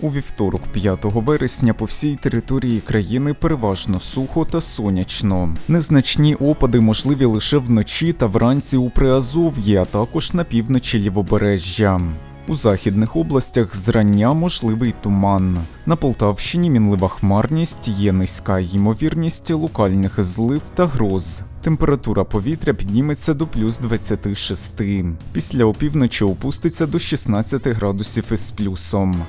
У вівторок, 5 вересня, по всій території країни переважно сухо та сонячно. Незначні опади можливі лише вночі та вранці у Приазов'ї, а також на півночі лівобережжя. У західних областях зрання можливий туман. На Полтавщині мінлива хмарність, є низька ймовірність локальних злив та гроз. Температура повітря підніметься до плюс 26. Після опівночі опуститься до 16 градусів із плюсом.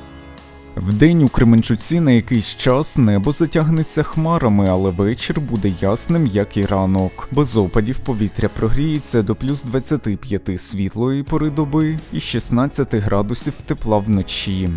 Вдень у Кременчуці на якийсь час небо затягнеться хмарами, але вечір буде ясним, як і ранок. Без опадів повітря прогріється до плюс 25 світлої пори доби і 16 градусів тепла вночі.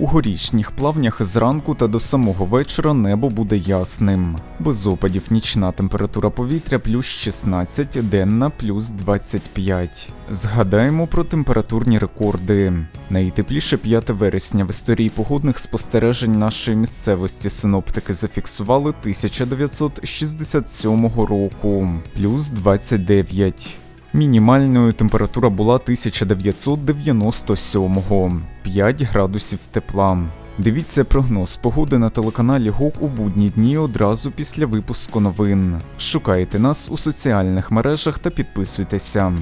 У горішніх плавнях зранку та до самого вечора небо буде ясним. Без опадів нічна температура повітря плюс 16, денна плюс 25. Згадаємо про температурні рекорди. Найтепліше 5 вересня в історії погодних спостережень нашої місцевості синоптики зафіксували 1967 року плюс 29. Мінімальною температура була 1997-го 5 градусів тепла. Дивіться прогноз погоди на телеканалі ГОК у будні дні одразу після випуску новин. Шукайте нас у соціальних мережах та підписуйтеся.